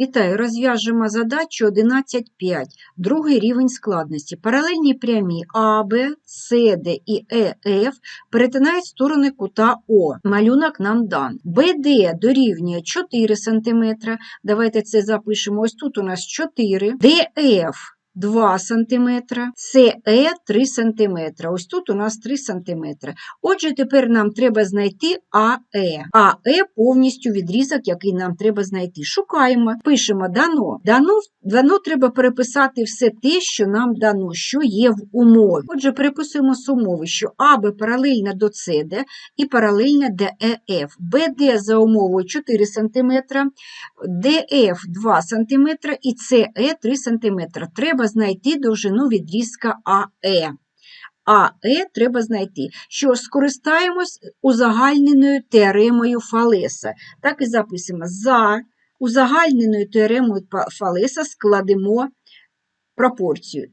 Вітаю, розв'яжемо задачу 11.5, другий рівень складності. Паралельні прямі АБ, СД і ЕФ перетинають сторони кута О. Малюнок нам дан. БД дорівнює 4 см. Давайте це запишемо. Ось тут у нас 4. ДФ 2 см, СЕ 3 см. Ось тут у нас 3 см. Отже, тепер нам треба знайти АЕ. АЕ повністю відрізок, який нам треба знайти. Шукаємо, пишемо дано. Дано, дано треба переписати все те, що нам дано, що є в умові. Отже, переписуємо з умови, що АБ паралельна до СД і паралельна ДЕФ. БД за умовою 4 см, ДФ 2 см і СЕ 3 см. Треба знайти довжину відрізка АЕ. АЕ треба знайти, що скористаємось узагальненою теоремою Фалеса. Так і записуємо. За узагальненою теоремою Фалеса складемо пропорцію.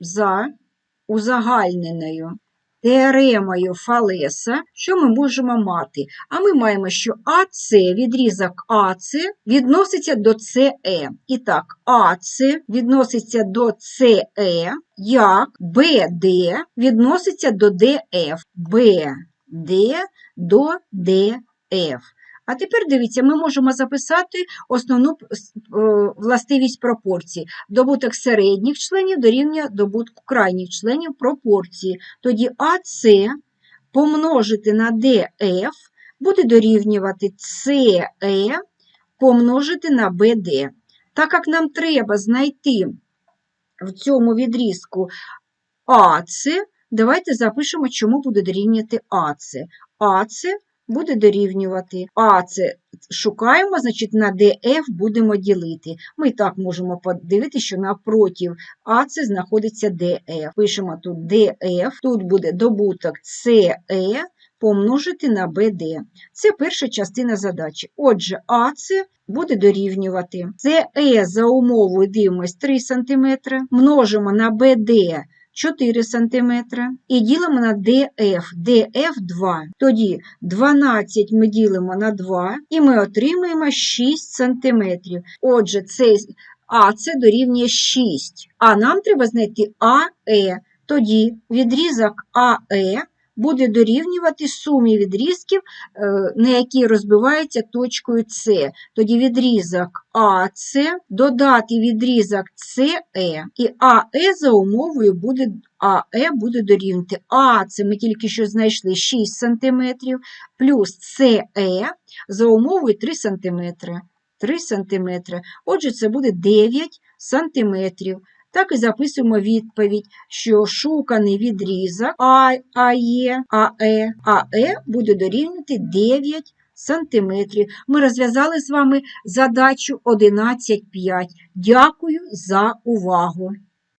За узагальненою теоремою Фалеса, що ми можемо мати? А ми маємо, що АЦ, відрізок АЦ відноситься до СЕ. І так, АЦ відноситься до СЕ, як БД відноситься до ДФ. БД до ДФ. А тепер дивіться, ми можемо записати основну е, властивість пропорцій. Добуток середніх членів дорівнює добутку крайніх членів пропорції. Тоді АС помножити на ДФ буде дорівнювати СЕ помножити на БД. Так як нам треба знайти в цьому відрізку АЦ, давайте запишемо, чому буде дорівнювати АЦ. АЦ буде дорівнювати АЦ шукаємо, значить на ДФ будемо ділити. Ми так можемо подивитися, що напротив АЦ знаходиться ДФ. Пишемо тут ДФ, тут буде добуток СЕ помножити на БД. Це перша частина задачі. Отже, АЦ буде дорівнювати СЕ за умовою дивимось 3 см, множимо на БД 4 см і ділимо на ДФ. ДФ 2. Тоді 12 ми ділимо на 2 і ми отримаємо 6 см. Отже, цей АЦ дорівнює 6. А нам треба знайти АЕ. Тоді відрізок АЕ буде дорівнювати сумі відрізків, е, на які розбивається точкою С. Тоді відрізок АС додати відрізок СЕ і АЕ за умовою буде АЕ буде дорівнювати А, це ми тільки що знайшли 6 см, плюс СЕ за умовою 3 см. 3 см. Отже, це буде 9 см. Так і записуємо відповідь, що шуканий відрізок А, АЕ, АЕ, буде дорівнювати 9 сантиметрів. Ми розв'язали з вами задачу 11.5. Дякую за увагу!